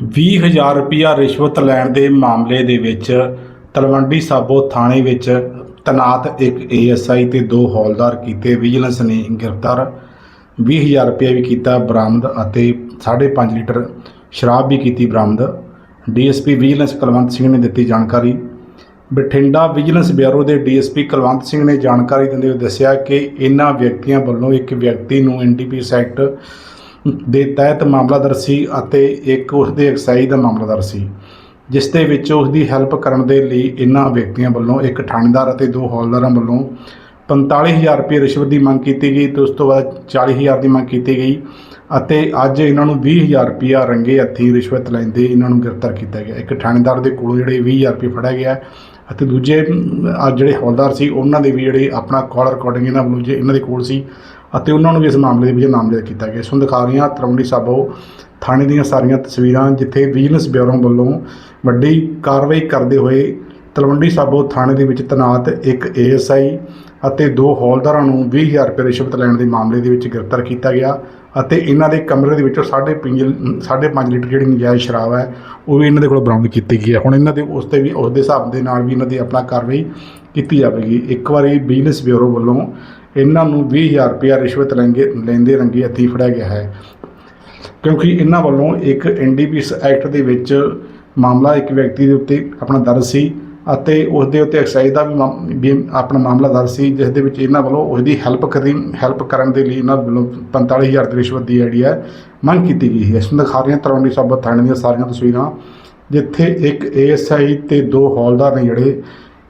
20000 ਰੁਪਇਆ ਰਿਸ਼ਵਤ ਲੈਣ ਦੇ ਮਾਮਲੇ ਦੇ ਵਿੱਚ ਤਲਵੰਡੀ ਸਾਬੋ ਥਾਣੇ ਵਿੱਚ ਤੈਨਾਤ ਇੱਕ ਏਐਸਆਈ ਤੇ ਦੋ ਹੌਲਦਾਰ ਕੀਤੇ ਵਿਜੀਲੈਂਸ ਨੇ ਗ੍ਰਿਫਤਾਰ। 20000 ਰੁਪਇਆ ਵੀ ਕੀਤਾ ਬਰਾਮਦ ਅਤੇ 5.5 ਲੀਟਰ ਸ਼ਰਾਬ ਵੀ ਕੀਤੀ ਬਰਾਮਦ। ਡੀਐਸਪੀ ਵਿਜੀਲੈਂਸ ਕੁਲਵੰਤ ਸਿੰਘ ਨੇ ਦਿੱਤੀ ਜਾਣਕਾਰੀ। ਬਠਿੰਡਾ ਵਿਜੀਲੈਂਸ ਬਿਊਰੋ ਦੇ ਡੀਐਸਪੀ ਕੁਲਵੰਤ ਸਿੰਘ ਨੇ ਜਾਣਕਾਰੀ ਦਿੰਦੇ ਹੋਏ ਦੱਸਿਆ ਕਿ ਇਹਨਾਂ ਵਿਅਕਤੀਆਂ ਵੱਲੋਂ ਇੱਕ ਵਿਅਕਤੀ ਨੂੰ ਐਨਡੀਪੀਐਸ ਸੈਕਟ ਦੇ ਤਹਿਤ ਮਾਮਲਾ ਦਰਜ ਸੀ ਅਤੇ ਇੱਕ ਉਸ ਦੇ ਐਕਸਾਈਜ਼ ਦਾ ਮਾਮਲਾ ਦਰਜ ਸੀ, ਜਿਸ ਦੇ ਵਿੱਚ ਉਸ ਦੀ ਹੈਲਪ ਕਰਨ ਦੇ ਲਈ ਇਹਨਾਂ ਵਿਅਕਤੀਆਂ ਵੱਲੋਂ ਇੱਕ ਥਾਣੇਦਾਰ ਅਤੇ ਦੋ ਹੌਲਦਾਰਾਂ ਵੱਲੋਂ 45000 ਰੁਪਏ ਰਿਸ਼ਵਤ ਦੀ ਮੰਗ ਕੀਤੀ ਗਈ ਤੇ ਉਸ ਤੋਂ ਬਾਅਦ 40000 ਦੀ ਮੰਗ ਕੀਤੀ ਗਈ ਅਤੇ ਅੱਜ ਇਹਨਾਂ ਨੂੰ 20000 ਰੁਪਇਆ ਰੰਗੇ ਹੱਥੀਂ ਰਿਸ਼ਵਤ ਲੈਂਦੇ ਇਹਨਾਂ ਨੂੰ ਗ੍ਰਿਫਤਾਰ ਕੀਤਾ ਗਿਆ। ਇੱਕ ਥਾਣੇਦਾਰ ਦੇ ਕੋਲੋਂ ਜਿਹੜੇ 20000 ਰੁਪਏ ਫੜਿਆ ਗਿਆ ਅਤੇ ਦੂਜੇ ਜਿਹੜੇ ਹੌਲਦਾਰ ਸੀ, ਉਹਨਾਂ ਦੇ ਵੀ ਜਿਹੜੇ ਆਪਣਾ ਕਾਲ ਰਿਕਾਰਡਿੰਗ ਇਹਨਾਂ ਵੱਲੋਂ, ਜੇ ਇਹਨਾਂ ਦੇ ਕੋਲ ਸੀ ਅਤੇ ਉਹਨਾਂ ਨੂੰ ਵੀ ਇਸ ਮਾਮਲੇ ਦੇ ਵਿੱਚ ਨਾਮਜ਼ਦ ਕੀਤਾ ਗਿਆ। ਸੋ ਦਿਖਾ ਰਹੀਆਂ ਤਰਵੰਡੀ ਸਾਬੋ, ਥਾਣੇ ਦੀਆਂ ਸਾਰੀਆਂ ਤਸਵੀਰਾਂ, ਜਿੱਥੇ ਵਿਜੀਲੈਂਸ ਬਿਊਰੋ ਵੱਲੋਂ ਵੱਡੀ ਕਾਰਵਾਈ ਕਰਦੇ ਹੋਏ ਤਲਵੰਡੀ ਸਾਬੋ ਥਾਣੇ ਦੇ ਵਿੱਚ ਤੈਨਾਤ ਇੱਕ ਏਐਸਆਈ ਅਤੇ ਦੋ ਹੌਲਦਾਰਾਂ ਨੂੰ 20000 ਰੁਪਏ ਰਿਸ਼ਵਤ ਲੈਣ ਦੇ ਮਾਮਲੇ ਦੇ ਵਿੱਚ ਗ੍ਰਿਫਤਾਰ ਕੀਤਾ ਗਿਆ ਅਤੇ ਇਹਨਾਂ ਦੇ ਕਮਰੇ ਦੇ ਵਿੱਚੋਂ 5.5 5.5 ਲੀਟਰ ਜਿਹੜੀ ਨਜਾਇਜ਼ ਸ਼ਰਾਬ ਹੈ, ਉਹ ਵੀ ਇਹਨਾਂ ਦੇ ਕੋਲ ਬਰਾਮਦ ਕੀਤੀ ਗਈ ਹੈ। ਹੁਣ ਇਹਨਾਂ ਦੇ, ਉਸ ਤੇ ਵੀ, ਉਸ ਦੇ ਹਿਸਾਬ ਦੇ ਨਾਲ ਵੀ ਇਹਨਾਂ ਦੀ ਆਪਣਾ ਕਾਰਵਾਈ ਕੀਤੀ ਜਾਵੇਗੀ। ਇੱਕ ਵਾਰੀ ਬਿਜ਼ਨਸ ਬਿਊਰੋ ਵੱਲੋਂ ਇਹਨਾਂ ਨੂੰ 20000 ਰੁਪਇਆ ਰਿਸ਼ਵਤ ਲੈਂਗੇ, ਲੈਂਦੇ ਰੰਗੇ ਹੱਥੀਂ ਫੜਿਆ ਗਿਆ ਹੈ। ਕਿਉਂਕਿ ਇਹਨਾਂ ਵੱਲੋਂ ਇੱਕ ਐਨਡੀਪੀਐਸ ਐਕਟ ਦੇ ਵਿੱਚ ਮਾਮਲਾ ਇੱਕ ਵਿਅਕਤੀ ਦੇ ਉੱਤੇ ਆਪਣਾ ਦਰਜ ਸੀ ਅਤੇ ਉਸ ਦੇ ਉੱਤੇ ਐਕਸਾਈਜ਼ ਦਾ ਵੀ ਮਾਮ- ਆਪਣਾ ਮਾਮਲਾ ਦਰਜ ਸੀ, ਜਿਸ ਦੇ ਵਿੱਚ ਇਹਨਾਂ ਵੱਲੋਂ ਉਸ ਦੀ ਹੈਲਪ ਕਰੀ, ਹੈਲਪ ਕਰਨ ਦੇ ਲਈ ਇਹਨਾਂ ਵੱਲੋਂ 45000 ਦੀ ਰਿਸ਼ਵਤ ਦੀ ਜਿਹੜੀ ਹੈ ਮੰਗ ਕੀਤੀ ਗਈ ਹੈ। ਇਸ ਨੂੰ ਦਿਖਾ ਰਹੀਆਂ ਤਲਵੰਡੀ ਸਾਬੋ ਥਾਣੇ ਦੀਆਂ ਸਾਰੀਆਂ ਤਸਵੀਰਾਂ, ਜਿੱਥੇ ਇੱਕ ਏਐਸਆਈ ਤੇ ਦੋ ਹੌਲਦਾਰ ਨੇ ਜਿਹੜੇ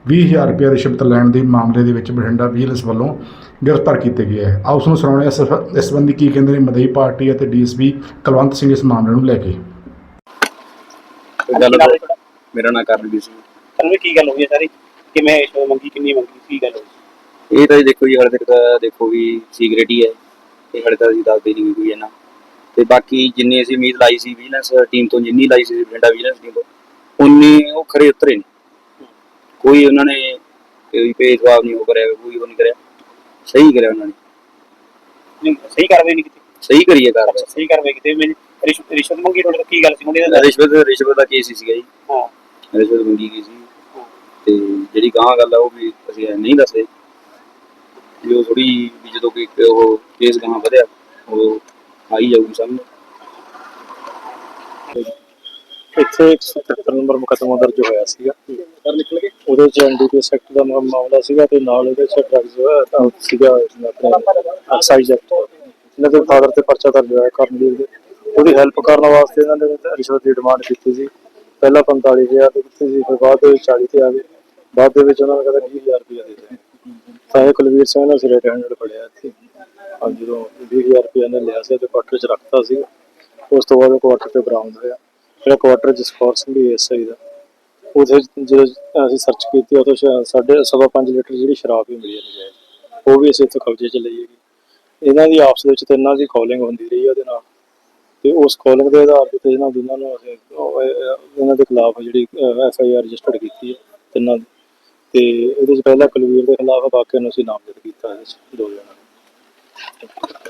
20000 ਰੁਪਏ ਰਿਸ਼ਵਤ ਲੈਣ ਦੇ ਮਾਮਲੇ ਦੇ ਵਿੱਚ ਬਠਿੰਡਾ ਵਿਜੀਲੈਂਸ ਵੱਲੋਂ ਗ੍ਰਿਫਤਾਰ ਕੀਤੇ ਗਏ ਹੈ। ਆਓ ਉਸ ਨੂੰ ਸੁਣਾਉਣੇ ਇਸ ਇਸ ਸੰਬੰਧੀ ਕੀ ਕਹਿੰਦੇ ਨੇ ਮਦਈ ਪਾਰਟੀ ਅਤੇ ਡੀਐਸਪੀ ਕੁਲਵੰਤ ਸਿੰਘ ਇਸ ਮਾਮਲੇ ਨੂੰ ਲੈ ਕੇ। ਗੱਲ ਮੇਰਾ ਨਾਂ ਕਰਨਵੀਰ ਸਿੰਘ। ਤੁਹਾਨੂੰ ਕੀ ਗੱਲ ਹੋਈ ਹੈ ਸਾਰੀ? ਕਿਵੇਂ ਰਿਸ਼ਵਤ ਮੰਗੀ ਕਿੰਨੀ ਮੰਗੀ ਕੀ ਗੱਲ ਹੋਈ? ਇਹ ਤਾਂ ਜੀ ਦੇਖੋ ਜੀ ਹਾਲੇ ਤੱਕ ਦੇਖੋ ਵੀ ਸੀਕ੍ਰੇਟ ਹੀ ਹੈ। ਇਹ ਹਾਲੇ ਤੱਕ ਅਸੀਂ ਦੱਸਦੇ ਨਹੀਂ ਕੋਈ ਇਹਨਾਂ ਤੇ ਬਾਕੀ ਜਿੰਨੀ ਅਸੀਂ ਉਮੀਦ ਲਾਈ ਸੀ ਵਿਜੀਲੈਂਸ ਟੀਮ ਤੋਂ ਜਿੰਨੀ ਲਾਈ ਸੀ ਬਠਿੰਡਾ ਵਿਜੀਲੈਂਸ ਟੀਮ ਤੋਂ ਉਨੀ ਉਹ ਖਰੇ ਉਤਰੇ ਨਹੀਂ ਕੋਈ ਉਹਨਾਂ ਨੇ ਕੋਈ ਜਵਾਬ ਨਹੀਂ ਉਹ ਕਰਿਆ ਕੋਈ ਉਹ ਨਹੀਂ ਕਰਿਆ। ਸਹੀ ਕਰਿਆ ਉਹਨਾਂ ਨੇ। ਨਹੀਂ, ਸਹੀ ਕਾਰਵਾਈ ਨਹੀਂ ਕੀਤੀ। ਸਹੀ ਕਰੀਏ ਕਾਰਵਾਈ। ਸਹੀ ਕਾਰਵਾਈ ਕੀਤੀ। ਮੈਂ ਰਿਸ਼ਵਤ ਰਿਸ਼ਵਤ ਮੰਗੀ ਤੁਹਾਡੇ ਤੋਂ ਕੀ ਗੱਲ ਸੀ ਮੁੰਡੇ ਦਾ? ਰਿਸ਼ਵਤ ਰਿਸ਼ਵਤ ਦਾ ਕੇਸ ਹੀ ਸੀਗਾ ਜੀ। ਹਾਂ। ਰਿਸ਼ਵਤ ਮੰਗੀ ਗਈ ਸੀ। ਤੇ ਜਿਹੜੀ ਗਾਂ ਗੱਲ ਆ ਉਹ ਵੀ ਅਸੀਂ ਨਹੀਂ ਦੱਸਦੇ ਜੋ ਥੋੜੀ ਵੀ ਜਦੋਂ ਕੋਈ ਇੱਕ ਉਹ ਕੇਸ ਗਾਂ ਵਧਿਆ ਉਹ ਆਈ ਜਾਊਗੀ ਸਾਹਮਣੇ। ਇੱਥੇ 177 ਨੰਬਰ ਮੁਕੱਦਮਾ ਦਰਜ ਹੋਇਆ ਸੀਗਾ। ਉਹਦੇ ਚ ਐਨਡੀਪੀ ਸੈਕਟ ਦਾ ਮਾਮਲਾ ਸੀਗਾ ਤੇ ਨਾਲ ਇਹਦੇ ਚ ਡਰੱਗਸ ਸੀਗਾ ਆਪਣੇ ਐਕਸਾਈਜ਼ ਐਕਟ ਇਹਨਾਂ ਦੇ ਫਾਦਰ ਤੇ ਪਰਚਾ ਦਰਜ ਹੋਇਆ ਕਰਨਵੀਰ ਦੇ ਉਹਦੀ। ਹੈਲਪ ਕਰਨ ਵਾਸਤੇ ਇਹਨਾਂ ਨੇ ਰਿਸ਼ਵਤ ਦੀ ਡਿਮਾਂਡ ਕੀਤੀ ਸੀ। ਪਹਿਲਾਂ 45000 ਦੀ ਕੀਤੀ ਸੀ, ਫਿਰ ਬਾਅਦ ਵਿੱਚ 40 ਤੇ ਆ ਗਏ। ਬਾਅਦ ਦੇ ਵਿੱਚ ਉਹਨਾਂ ਨੇ ਕਹਿੰਦਾ 20000 ਰੁਪਏ ਦੇ ਦੇ ਤਾਂ ਇਹ ਕੁਲਵੀਰ ਸਿੰਘ ਨੇ ਸਿਰੇ ਹੈਂਡਲ ਫੜਿਆ ਇੱਥੇ। ਆ ਜਦੋਂ 20000 ਰੁਪਏ ਨੇ ਲਿਆ ਸੀ ਤੇ ਕੁਆਟਰ ਚ ਰੱਖਤਾ ਸੀ। ਉਸ ਤੋਂ ਬਾਅਦ ਕੁਆਟਰ ਤੇ ਬਰਾਮਦ ਹੋਇਆ। ਜਿਹੜਾ ਕੁਆਟਰ ਜਸਕੌਰ ਸਿੰਘ ਦੀ ਐਸਆਈ ਦਾ। ਉਹਦੇ ਜਦੋਂ ਅਸੀਂ ਸਰਚ ਕੀਤੀ ਉਹ ਤੋਂ ਸਾਡੇ ਸਵਾ ਪੰਜ ਲੀਟਰ ਜਿਹੜੀ ਸ਼ਰਾਬ ਵੀ ਮਿਲੀ ਹੈ ਨਜਾਇਜ਼। ਉਹ ਵੀ ਅਸੀਂ ਇੱਥੇ ਕਬਜ਼ੇ 'ਚ ਲਈ ਹੈਗੀ। ਇਹਨਾਂ ਦੀ ਆਪਸ ਵਿੱਚ ਤੇ ਇਹਨਾਂ ਦੀ ਕਾਲਿੰਗ ਹੁੰਦੀ ਰਹੀ ਉਹਦੇ ਨਾਲ। ਤੇ ਉਸ ਕਾਲਿੰਗ ਦੇ ਆਧਾਰ ਤੇ ਇਹਨਾਂ ਦੋਨਾਂ ਨੂੰ ਅਸੀਂ ਇਹਨਾਂ ਦੇ ਖਿਲਾਫ ਜਿਹੜੀ ਐਫ ਆਈ ਆਰ ਰਜਿਸਟਰਡ ਕੀਤੀ ਹੈ ਤਿੰਨਾਂ ਦੀ। ਤੇ ਇਹਦੇ ਚ ਪਹਿਲਾ ਕੁਲਵੀਰ ਦੇ ਖਿਲਾਫ ਵਾਕਿਆ ਨੂੰ ਅਸੀਂ ਨਾਮਜ਼ਦ ਕੀਤਾ ਇਹਦੇ ਚ ਦੋ ਜਣਾਂ ਨੂੰ।